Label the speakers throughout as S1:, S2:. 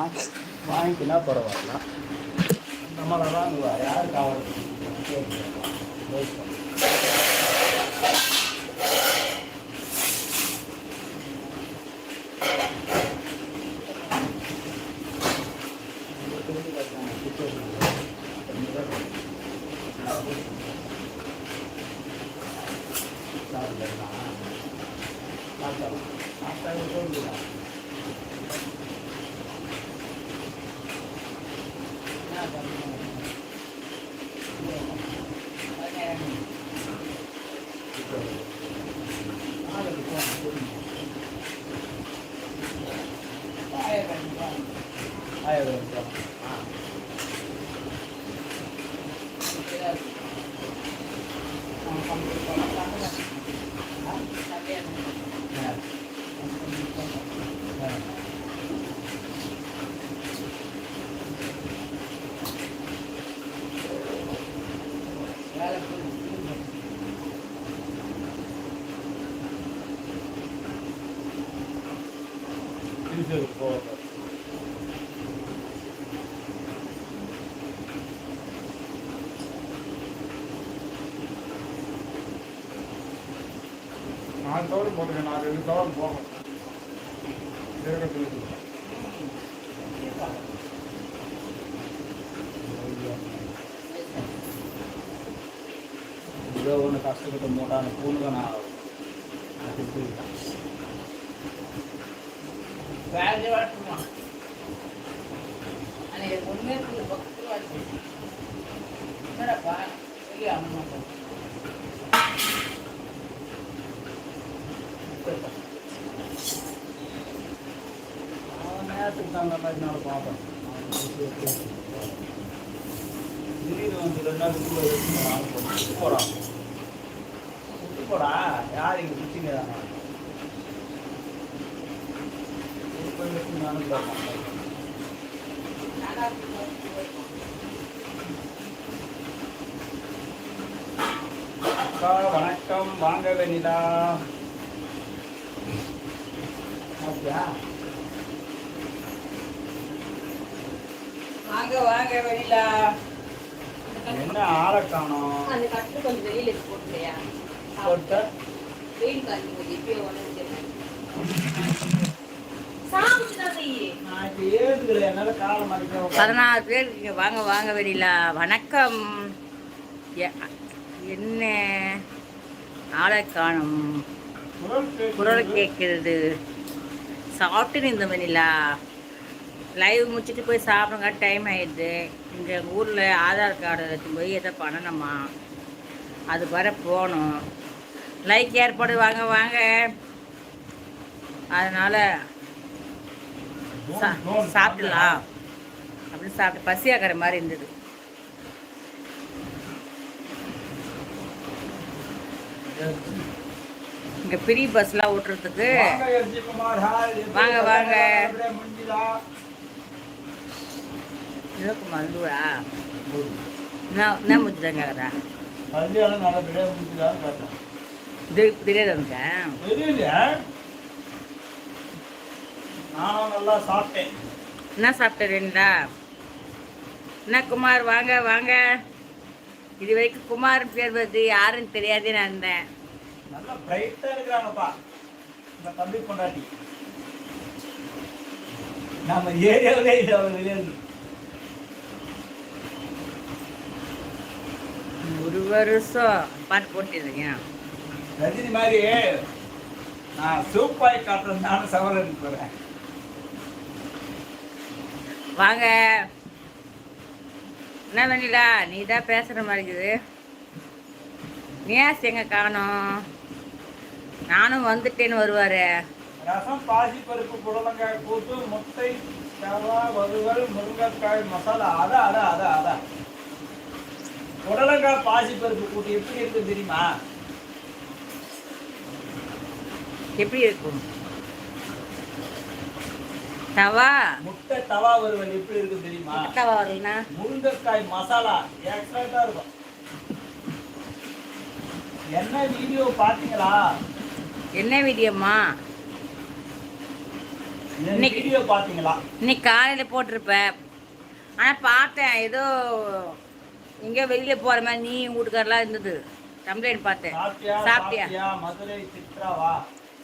S1: வாங்கி வாங்கிக்கினா பரவாயில்ல. நம்மளை தான் யாருக்கு அவருக்கு?
S2: 还有问题？ரெண்டு தோடு போகும் இருக்கட்டும்
S1: ఏదో ఉన్న కష్టపడి మూటాను పూలుగా నా
S3: வேலை
S1: நேரத்துக்கு பார்ப்பேன். திடீர்னு வந்து ரெண்டு நாள் விட்டு போகிறான் விட்டு போடா. யார் இங்கே குச்சிங்க நானும் பார்ப்பேன். அக்கா வணக்கம். வாங்க வேண்டிதா அப்படியா?
S3: வாங்க வாங்க வெளியில.
S1: என்ன ஆளை காணோம்?
S4: அந்த கட்டு கொஞ்சம் வெளியில எடுத்து போட்டுலையா
S1: போட்ட?
S4: வெயில் காஞ்சி உடஞ்சிருக்கேன்
S1: மறைக்க
S3: பதினாறு பேர் வாங்க வாங்க வெளியில. வணக்கம். எ- என்ன ஆளை காணும்? குரல் கேட்கிறது. சாப்பிட்டு இந்த வெண்ணிலா லைவ் முடிச்சுட்டு போய் சாப்பிடுங்க டைம் ஆயிடுது. இங்கே எங்கள் ஊரில் ஆதார் கார்டு எடுத்து போய் எதை பண்ணணுமா? அதுக்கு வர போகணும். லைக் ஏற்பாடு வாங்க வாங்க. அதனால் சாப்பிடலாம். அப்படின்னு சாப்பிட்டு பசியாக்கிற மாதிரி இருந்தது. இங்கே ஃப்ரீ பஸ்லாம் ஓட்டுறதுக்கு. வாங்க, வாங்க. இதுக்கு மருந்துவா என்ன என்ன முடிச்சுதான் கேட்குறா
S1: கல்யாணம் நல்லபடியாக முடிச்சுதான்னு பார்த்தேன்
S3: இது தெரியாது வந்துட்டேன்
S1: தெரியல நானும் நல்லா சாப்பிட்டேன்.
S3: என்ன சாப்பிட்டேன்டா என்ன குமார் வாங்க வாங்க. இது வரைக்கும் குமார் பேர் வருது யாருன்னு தெரியாதே நான் இருந்தேன்.
S1: நல்லா பிரைட்டாக இருக்கிறாங்கப்பா. இந்த தம்பி கொண்டாட்டி நம்ம ஏரியாவிலே இல்லை அவர் வெளியே
S3: ஒரு வருஷம் பாட்டு போட்டுருக்கேன்
S1: ரஜினி மாதிரி நான் சூப்பாய் காட்டுறது நானும் சவரன் போகிறேன்
S3: வாங்க. என்ன வெண்ணிலா நீ தான் பேசுகிற மாதிரி இருக்குது. நியாஸ் எங்க காணோம்? நானும் வந்துட்டேன்னு வருவாரு.
S1: ரசம் பாசிப்பருப்பு புடலங்காய் கூட்டு முட்டை வறுவல் முருங்கைக்காய் மசாலா அதான் அதான் அதான் அதான் புடலங்காய் பாசிப்பருப்பு கூட்டு எப்படி இருக்கு தெரியுமா?
S3: எப்படி இருக்கும்? தவா.
S1: முட்டை தவா வறுவல் எப்படி இருக்கு தெரியுமா?
S3: தவா வரலனா
S1: முருங்கைக்காய் மசாலா எக்ஸலண்டா இருக்கும். என்ன வீடியோ பாத்தீங்களா
S3: என்ன வீடியோம்மா?
S1: என்
S3: இன்னைக்கு-
S1: வீடியோ பாத்தீங்களா
S3: இன்னைக்கு காலையில் போட்டிருப்பேன். ஆனால் பார்த்தேன் ஏதோ எங்கேயோ வெளியில் போகிற மாதிரி நீ உங்க வீட்டுக்காரெல்லாம் இருந்தது. கம்ப்ளைண்ட் பார்த்தேன்.
S1: சாப்பிட்டியா?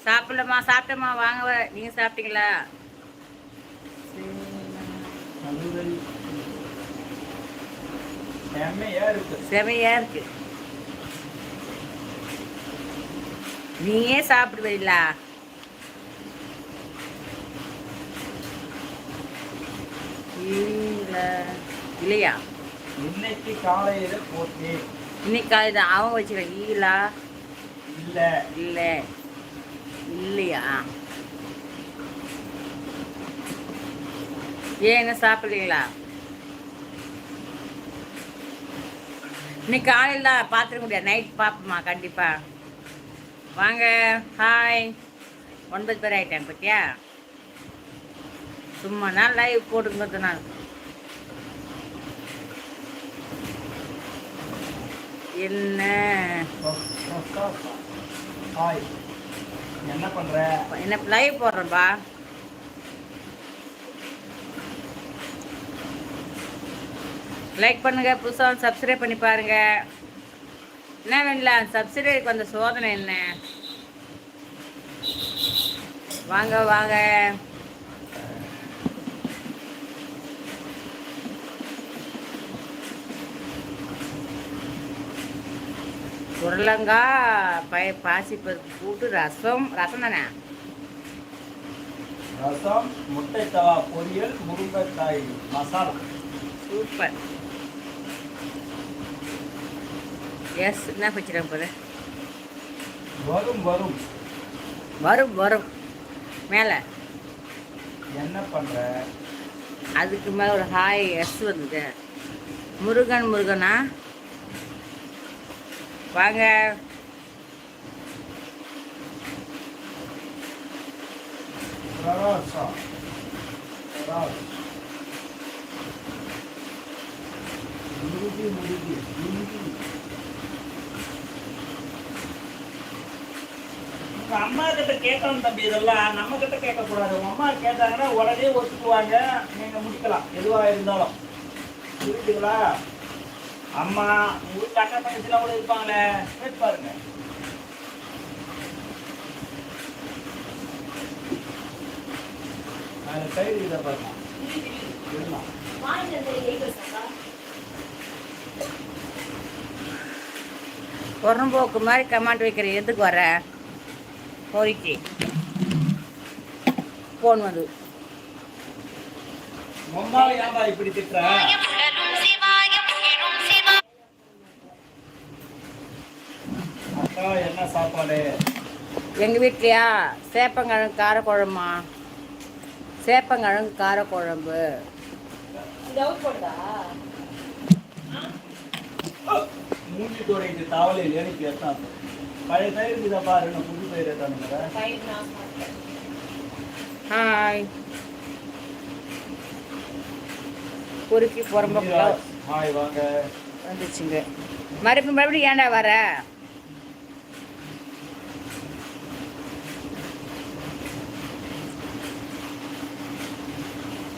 S3: சாப்பிடலம்மா சாப்பிட்டம்மா வாங்க வர- நீங்க சாப்பிட்டீங்களா?
S1: செம்மையா இருக்கு.
S3: செமையா இருக்கு. நீயே சாப்பிடுவீங்களா? இல்ல. இல்லையா?
S1: இன்னைக்கு காலையில போட்டேன்.
S3: இன்னைக்கு காலையில் தான் அவங்க வச்சுருக்க ஈலா?
S1: இல்ல.
S3: இல்லை. இல்லையா? ஏன் என்ன சாப்பிட்றீங்களா இன்னைக்கு காலையில் தான் பார்த்துக்க முடியாது. நைட் பார்ப்போம்மா கண்டிப்பாக வாங்க. ஹாய் ஒன்பது பேர் ஆயிட்டாங்க பத்தியா? சும்மா நாள் லைவ் போட்டுங்க நாள். என்ன?
S1: என்ன பண்ற?
S3: என்ன லைவ் போடுறேன்பா. லைக் பண்ணுங்க புதுசாக சப்ஸ்கிரைப் பண்ணி பாருங்க. என்ன வேணலாம் சப்ஸ்கிரைப் அந்த சோதனை என்ன? வாங்க வாங்க. உருளங்காய் பய பாசிப்பருப்பு கூட்டு ரசம் ரசம் தானே?
S1: ரசம் முட்டை தவா பொரியல் முருங்கைக்காய் மசாலா.
S3: சூப்பர். எஸ் என்ன வச்சுருக்கேன் பாரு?
S1: வரும் வரும்.
S3: வரும் வரும். மேலே.
S1: என்ன பண்ற?
S3: அதுக்கு மேலே ஒரு ஹாய் எஸ் வந்தது. முருகன் முருகனா? வாங்க.
S1: அம்மா கிட்ட கேட்கணும் தம்பி இதெல்லாம். நம்ம கிட்ட கேட்க கூடாது உங்க அம்மா கேட்டாங்கன்னா உடனே ஒத்துக்குவாங்க. நீங்க முடிக்கலாம். எதுவா இருந்தாலும். புரியுதுங்களா? அம்மா உங்களுக்கு அக்கா தங்கச்சிலாம் கூட இருப்பாங்களே? கேட்டு பாருங்க. அதில் கயிறு இதை பாருங்க.
S3: புறம்போக்கு மாதிரி கமாண்ட் வைக்கிற எதுக்கு வர? கோரிக்கை ஃபோன் வந்து.
S1: உம்மாவை ஏன்பா இப்படி திட்டுற? என்ன சாப்பாடு?
S3: எங்கள் வீட்லையா? சேப்பங்கிழங்கு காரக்குழம்புமா சேப்பங்கிழங்கு காரக்குழம்பு.
S1: மூஞ்சி துடைக்கு கேட்டான் பழைய தயிர் இதை புது தயிர்
S3: ஹாய் குறுக்கி புறம்போக்குலாம்
S1: ஹாய் வாங்க.
S3: வந்துச்சுங்க. மறுபடியும் மறுபடியும் ஏன்டா வர?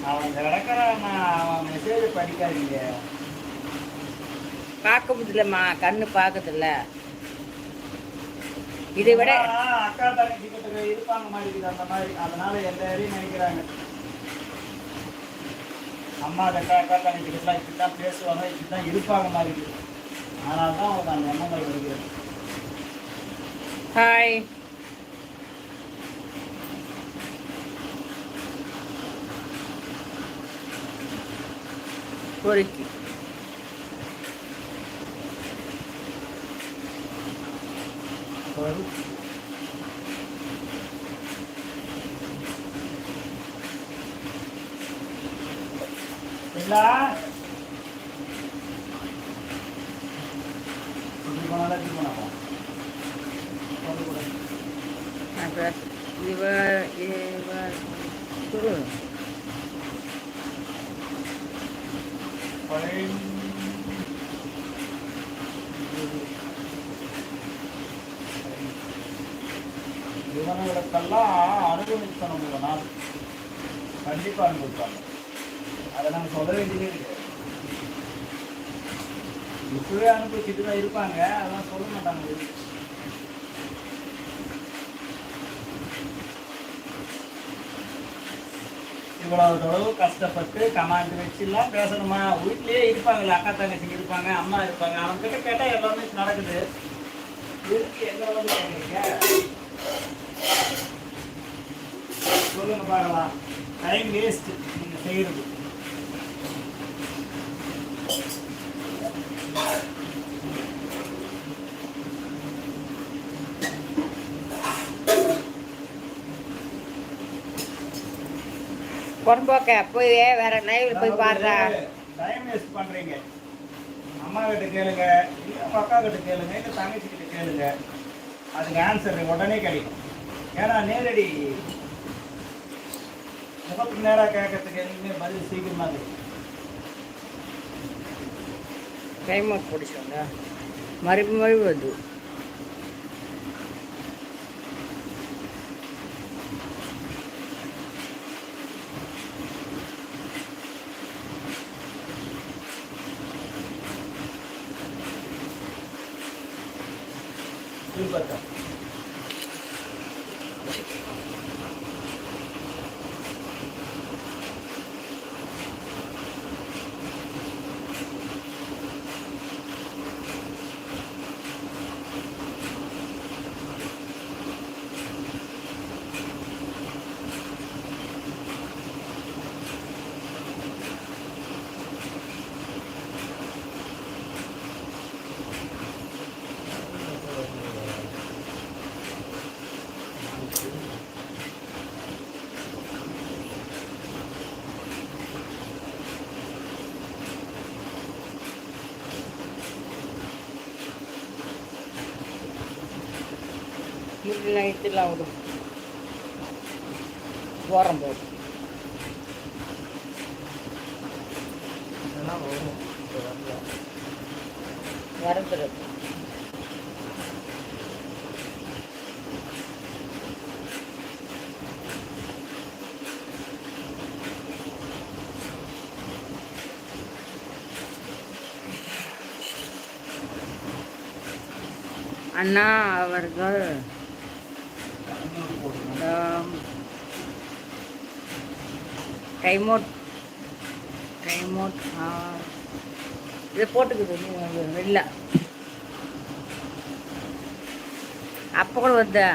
S1: அவன் கிடக்கிறான் அவன் மெசேஜ் படிக்காதீங்க.
S3: பார்க்க முடியலம்மா கண்ணு பார்க்கறதில்ல. இதை விட
S1: அக்கா தங்கச்சி கிட்ட இருப்பாங்க இருக்குது அந்த மாதிரி. அதனால இதையும் நினைக்கிறாங்க. அம்மா அக்கா அக்கா தங்கச்சி கிட்டலாம் இப்படி தான் பேசுவாங்க இப்படி தான் இருப்பாங்க மாதிரி அதனால தான் அவங்க அந்த எண்ணங்கள் வருகிறது
S3: ஹாய் பொறுக்கி
S1: வரும். இல்லா இப்படி போனாலும் இப்படி போனா போலாம். கொண்டு கொடு.
S3: அப்புறம் இவ இவ குரு
S1: பழைய இவனுங்களுக்கெல்லாம் அனுபவிக்கணும் நாள். கண்டிப்பா அனுபவிப்பாங்க. அதை நம்ம சொல்ல வேண்டியதே கிடையாது இப்பவே அனுபவிச்சுட்டு தான் இருப்பாங்க. அதெல்லாம் சொல்ல மாட்டாங்க. இவ்வளவு தடவை கஷ்டப்பட்டு கமாண்ட் வச்சுலாம் பேசணுமா? வீட்லயே இருப்பாங்கல்ல அக்கா தங்கச்சிங்க இருப்பாங்க அம்மா இருப்பாங்க. அவங்க கிட்ட கேட்டா எல்லாமே நடக்குது. எதுக்கு எங்க வந்து சொல்லுங்க பார்க்கலாம் டைம் வேஸ்ட் நீங்க செய்யறது.
S3: பொறம்போக்க போய் வேற லைவ்ல போய் பாடுறா
S1: டைம் வேஸ்ட் பண்றீங்க. அம்மா கிட்ட கேளுங்க இல்ல அக்கா கிட்ட கேளுங்க இல்ல தங்கச்சி கிட்ட கேளுங்க. அதுக்கு ஆன்சர் உடனே கிடைக்கும். ஏன்னா நேரடி முகத்துக்கு நேரா கேட்கறதுக்கு எதுவுமே பதில் சீக்கிரமா கிடைக்கும்
S3: டைம் அவுட் பிடிச்சோங்க மறுபடியும் வருது acá. போடு
S2: இதெல்லாம் வரும். இப்ப வரல.
S3: வரதுல அண்ணா அவர்கள் டைம் அவுட் இதை போட்டுக்குது வெளில. அப்போ கூட வருதா?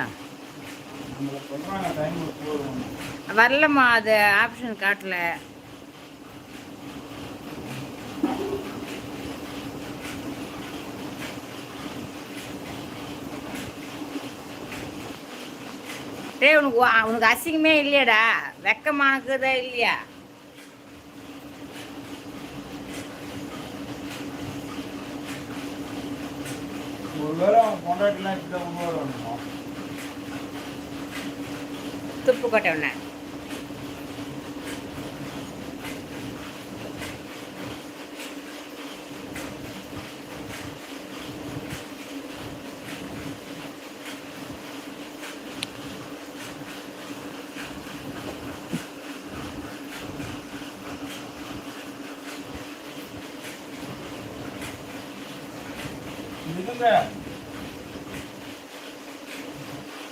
S3: வரலம்மா அது ஆப்ஷன் காட்டல. டேய் உனக்கு உனக்கு அசிங்கமே இல்லையாடா. வெக்கமானக்குதா இல்லையா? துப்பு கொட்டை ஒன்று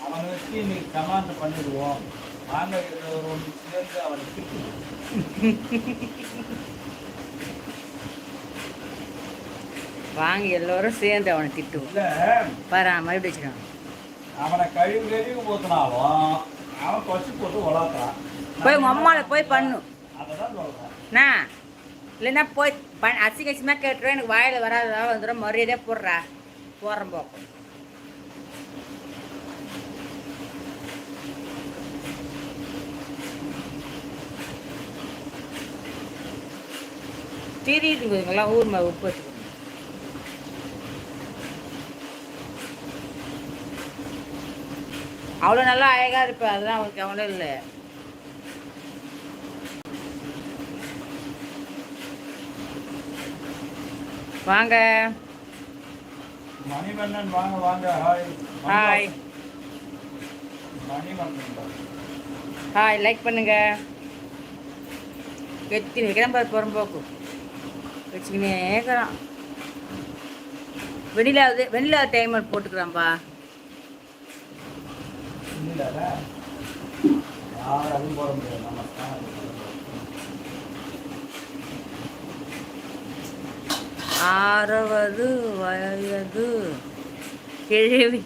S1: அவனை வச்சு இன்னைக்கு கமாண்ட் பண்ணிடுவோம். வாங்க ஒரு ஒன்று சேர்ந்து அவனை
S3: வாங்கி எல்லோரும் சேர்ந்து அவனை திட்டுவோம். பாரு மறுபடியும் வச்சுக்கலாம்
S1: அவனை கழிவு கழிவு ஊத்தினாலும் அவன் கொச்சு போட்டு வளர்த்தான்
S3: போய் உங்க அம்மாவில் போய் பண்ணு.
S1: அதை தான் சொல்றேன்.
S3: அண்ணா இல்லைன்னா போய் பண் அசிங்க அசிங்கமாக கேட்டுருவேன். எனக்கு வாயில் வராததாக வந்துடும் மரியாதையாக போடுறா. போடுறேன் போக்கும் போதுங்களா ஊர் மாதிரி உப்பு வச்சுக்கோங்க அவ்வளோ நல்லா அழகாக இருப்பேன் அதெல்லாம் அவங்களுக்கு அவ்வளோ இல்லை. வாங்க.
S1: மணிவண்ணன் வாங்க வாங்க. Hi
S3: hi. ஹாய் லைக் பண்ணுங்க. எத்தி நிற்கிறான் பாரு புறம்போக்கு வச்சுக்கினே இருக்கிறான். வெண்ணிலாவது வெண்ணிலா டைமர் போட்டுக்கிறான்ப்பா
S1: யாரும் போட முடியாது. நம்ம
S3: வயது கிழவி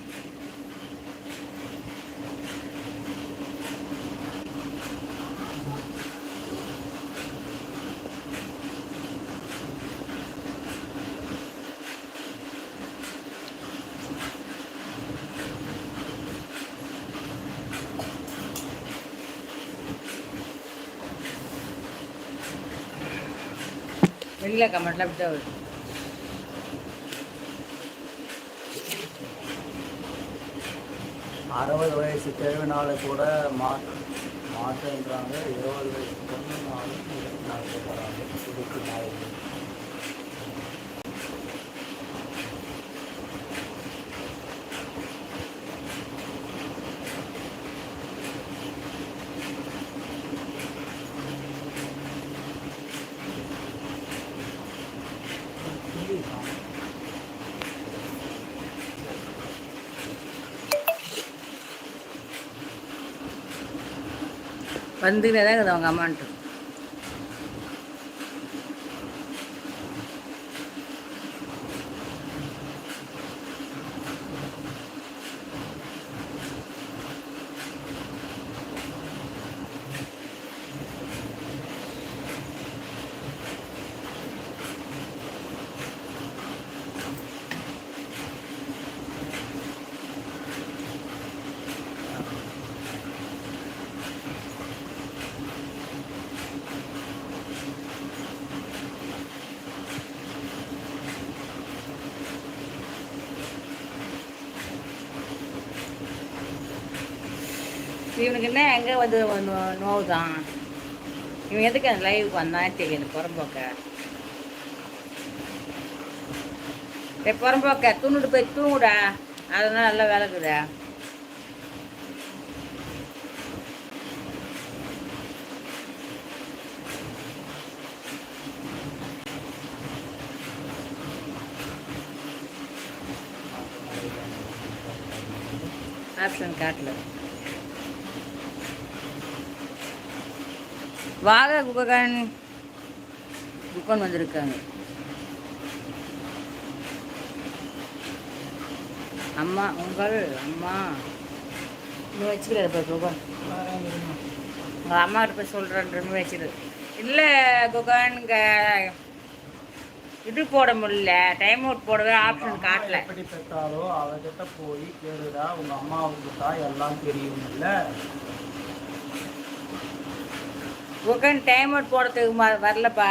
S3: வெளியில் கமெண்ட்ல அப்படி தான் வருது
S1: அறுபது வயசு தெருவினால கூட மா மாற்றன்றாங்க. இருபது வயசு பொண்ணு நாலு இருபத்தி நாலு போகிறாங்க இருபத்தி நாலு
S3: வந்துக்கினே தான் இருக்குது அவங்க அம்மான்ட்டு. அது வந்து நோவுதான். இவன் எதுக்கு அந்த லைவுக்கு வந்தான்னு தெரியல புறம்போக்க. ஏ புறம்போக்க தூண்டுட்டு போய் தூங்குடா. அதெல்லாம் நல்லா விளக்குதா. ஆப்ஷன் காட்டல. வாக குகன் குகன் வந்திருக்காங்க. அம்மா உங்கள் அம்மா. இன்னும் வச்சுக்கிறாரு இப்போ குகன் உங்கள் அம்மா கிட்ட போய் சொல்கிறேன்னு வச்சிரு இல்லை குகன் இது போட முடியல. டைம் அவுட் போடவே ஆப்ஷன் காட்டல.
S1: எப்படி பெற்றாலோ அவகிட்ட போய் கேளுடா. உங்க அம்மாவுக்கு தான் எல்லாம் தெரியும் இல்ல?
S3: குகன் டைம் அவுட் போடுறதுக்கு வரலப்பா.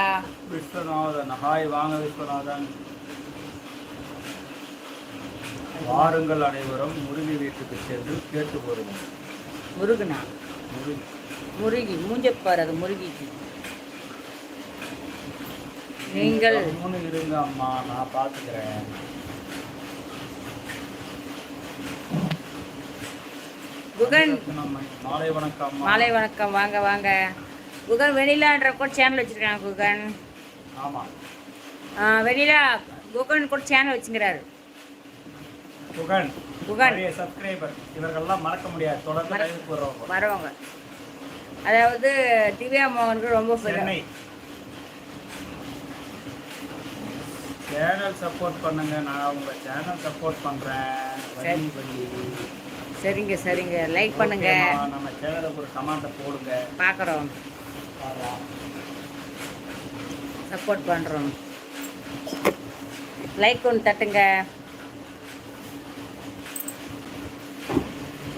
S1: விஸ்வநாதன் ஹாய் வாங்க விஸ்வநாதன். வாருங்கள் அனைவரும் முருகி வீட்டுக்கு சென்று கேட்டு வருவோம்
S3: முருகனா?
S1: முருகி.
S3: முருகி மூஞ்சப்பார் அது முருகிக்கு. நீங்கள்
S1: மூணு இருங்க அம்மா நான் பாத்துக்கிறேன்
S3: குகன்.
S1: மாலை வணக்கம்
S3: மாலை வணக்கம். வாங்க வாங்க. குகன் வெனிலான்ற கூட சேனல் வச்சிருக்காங்க குகன்.
S1: ஆமா.
S3: ஆ, வெனிலா குகன் கூட சேனல் வச்சுக்கிறாரு
S1: குகன்.
S3: குகன்.
S1: சப்ஸ்கிரைபர் இவர்கள்லாம் மறக்க முடியாது. தொடர்ந்து
S3: வரவங்க. அதாவது திவ்யா மோகனுக்கு ரொம்ப
S1: சென்னை. சேனல் சப்போர்ட் பண்ணுங்க. நான் உங்க சேனல் சப்போர்ட் பண்றேன்.
S3: சரிங்க சரிங்க. லைக் பண்ணுங்க.
S1: நம்ம சேனலுக்கு ஒரு கமெண்ட்டை போடுங்க. பார்க்கலாம்.
S3: சப்போர்ட் பண்ணுறோம் லைக் ஒன்று தட்டுங்க.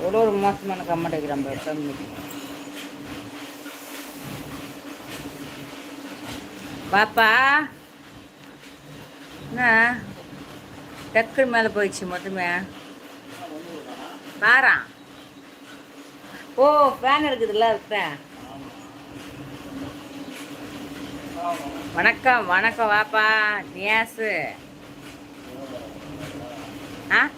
S3: ஒரு ஒரு மோசமான கமெண்ட் வைக்கிறான் கம்மி பாப்பா என்ன? டக்குன்னு மேலே போயிடுச்சு மொத்தமே. பாரா ஓ ஃபேன் இருக்குதுல்ல இருக்க வணக்கம் வணக்கம் வாப்பா. நியாசு. ஆ?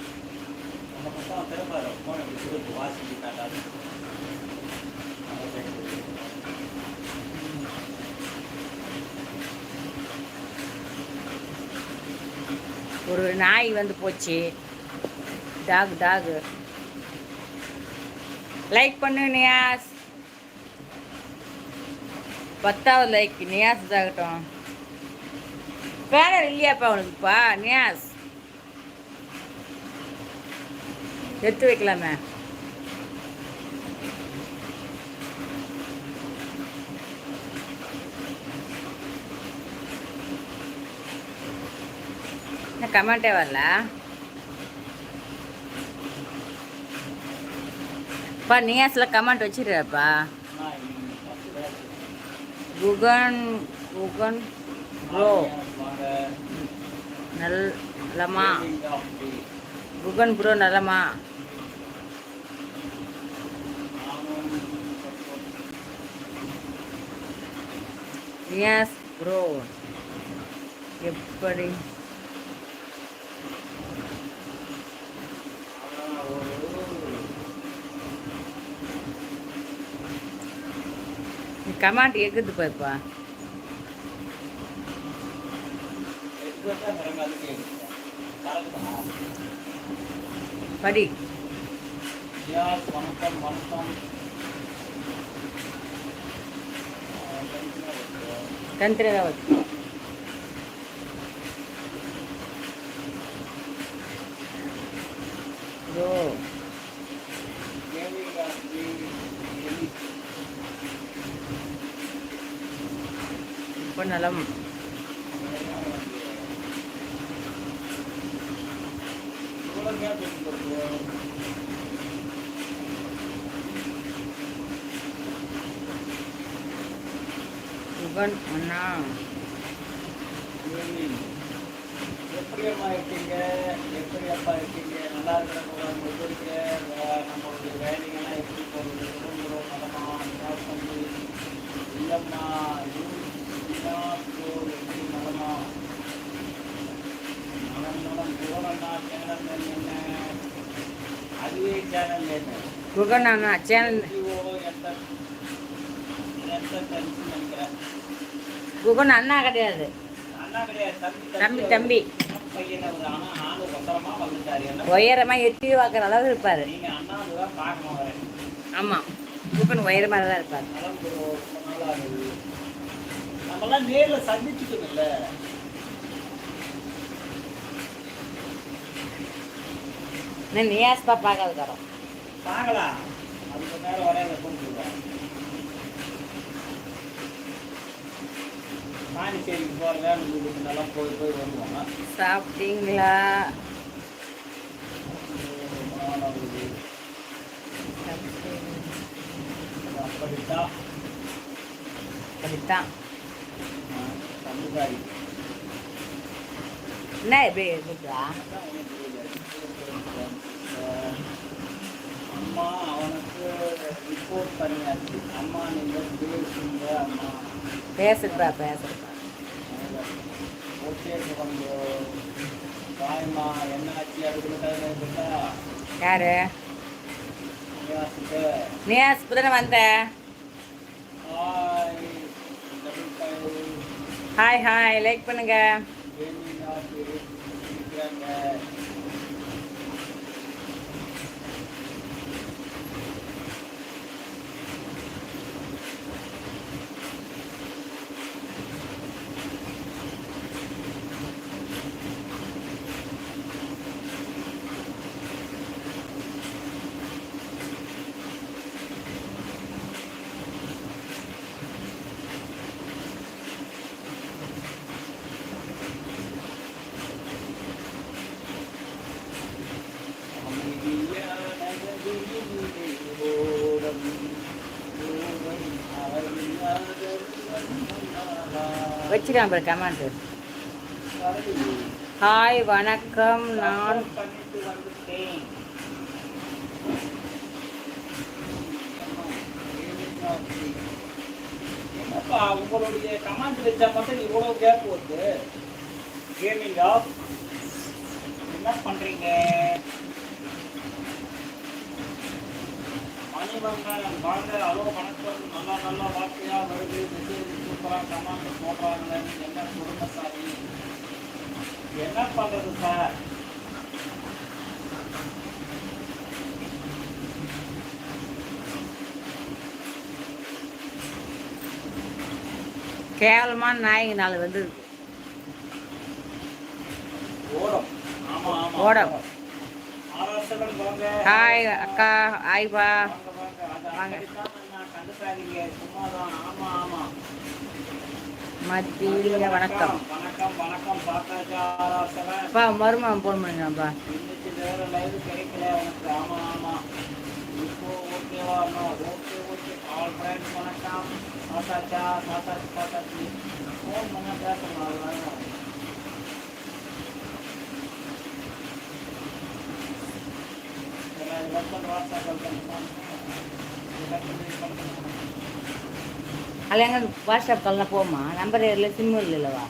S3: ஒரு நாய் வந்து போச்சு. Talk talk. லைக் பண்ணு நியாஸ். பத்தாவது லைக் நியாஸ் இதாகட்டும். பேனர் இல்லையாப்பா உனக்குப்பா நியாஸ். எடுத்து வைக்கலாமே. என்ன கமெண்ட்டே வரல. பா நியாஸில் கமெண்ட் வச்சிருப்பா
S1: நான் இன்னைக்கு பத்து பேர்
S3: குகன் குகன் ப்ரோ
S1: வாங்க
S3: நல்லமா
S1: Gaming of the
S3: Guhan bro நல்லமா
S1: நானும்
S3: நியாஸ் ப்ரோ எப்படி கமாண்ட் எகுது பாப்பா படி.
S1: வணக்கம் வணக்கம்
S3: கந்திரதா வச்சு ப்ரோ இப்போ நலம் குகன் அண்ணா
S1: எப்படி அம்மா இருக்கீங்க எப்படி அப்பா இருக்கீங்க நல்லா இருக்கிறவங்க உங்களுக்கு இருக்கு வே- நம்மளுடைய வேலைகள்லாம் எப்படி போகுது குடும்பம் நலமா என்ன பண்ணி இல்லம்மா என்ன எப்படி நலமா நலம் நலம் புகழண்ணா சேனல் என்ன அதுவே சேனல்
S3: கொடுக்க நான் சேனல் குகன் அண்ணா கிடையாது. தம்பி தம்பி. உயரமா எட்டி பார்க்குற அளவு இருப்பாரு. ஆமா குகன் உயரமாக தான் இருப்பார்.
S1: நியாஸ் பாப்பாக்காது தரோம். நாளா ஆகுது. நம்மலாம் நேர்ல சந்திச்சுக்கணும்ல
S3: இன்னும் நியாஸ்பா பார்க்காதுக்காரோம்
S1: பார்க்கலாம் அதுக்கு நேரம் வரையில கொண்டுருவேன் பாண்டிச்சேரிக்கு போற வேலை இருக்குது நல்லா போய் போய் வருவாங்க
S3: சாப்பிட்டீங்களா
S1: ரொம்ப நாள் ஆகுது. அப்படித்தான்
S3: அப்படித்தான்
S1: ஆ, தம்பிதாரி
S3: என்ன எப்படி இருக்குதா
S1: அம்மா அவனுக்கு ரிப்போர்ட் பண்ணியாச்சு அம்மா நீங்க பேசுங்க அம்மா
S3: பேசுப்பா பேசுப்பா
S1: ஓகே கொஞ்சம் தாய்மா என்ன ஆச்சு அதுக்குள்ள
S3: யாரு? நியாஸ் இப்போ தானே வந்த
S1: ஹாய்
S3: ஹாய் லைக் பண்ணுங்க. வச்சிருக்கான் பாரு கமெண்ட். ஹாய் வணக்கம். நான்
S1: பண்ணிட்டு வந்துட்டேன் உங்களுடைய கமெண்ட் வச்சா மட்டும் இவ்வளோ கேப் வருது? கேமிங் என்ன பண்ணுறீங்க மணிவண்ணன் வாங்க அலோ வணக்கம். நல்லா நல்லா வார்த்தையா வருது மெசேஜ் சூப்பரா கமாண்ட் போடுறாங்க. என்ன குடும்பசாரி என்ன பண்றது சார்?
S3: கேவலமான நாய்ங்க நாலு வந்து
S1: ஓடும்.
S3: ஹாய் அக்கா. ஹாய்பா
S1: வாங்க வாங்க அது
S3: வாங்க.
S1: அப்படித்தான் நான் கண்டுக்காதீங்க சும்மாதான் ஆமா ஆமா
S3: மத்திய வணக்கம். அப்பா மருமகன் ஃபோன் பண்ணுங்கப்பா
S1: இன்னைக்கு வேற
S3: அதில் வாட்ஸ்அப் கால்லாம் போமா நம்பர் இல்லை சிம்மு இல்லைல்லவா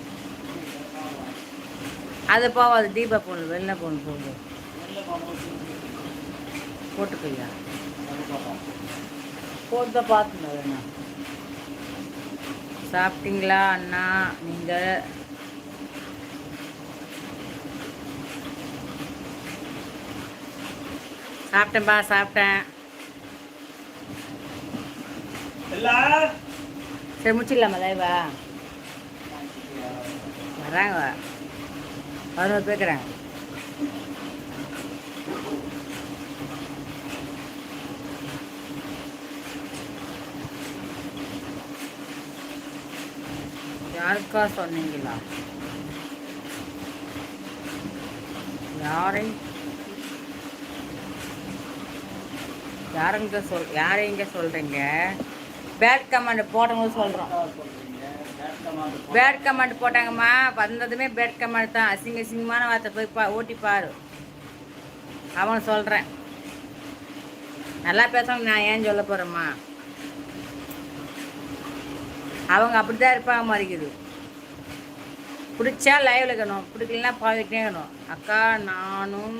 S3: அது போவாது தீபா பொண்ணு வெளில ஃபோன் போகுது. போட்டுக்கையா. போட்டு பார்த்துங்க சாப்பிட்டீங்களா அண்ணா? நீங்கள் சாப்பிட்டேன்பா சாப்பிட்டேன். சரி முடிச்சிடலாமா லைவா வராங்க பதினோரு பேருக்குறாங்க யாருக்கா சொன்னீங்களா யாரை யாருங்க சொல் யாரைங்க சொல்கிறீங்க பேட் கமாண்ட் போட்டவங்க சொல்கிறோம் பேட் கமாண்ட் போட்டாங்கம்மா. வந்ததுமே பேட் கமாண்ட் தான். அசிங்க அசிங்கமான வார்த்தை போய் பா ஓட்டி பாரு. அவன் சொல்கிறேன் நல்லா பேசணும் நான் ஏன் சொல்ல போகிறேம்மா அவங்க அப்படி தான் இருப்பாங்க மாதிரிக்குது பிடிச்சா லைவ்ல இருக்கணும். பிடிக்கலனா பாத்துக்கிட்டே இருக்கணும். அக்கா நானும்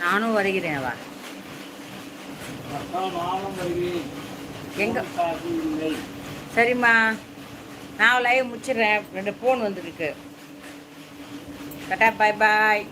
S3: நானும் வருகிறேன் வா எங்க? சரிம்மா. நான் லைவ் முடிச்சிடுறேன். ரெண்டு ஃபோன் வந்துருக்கு. கட்டா பாய் பாய்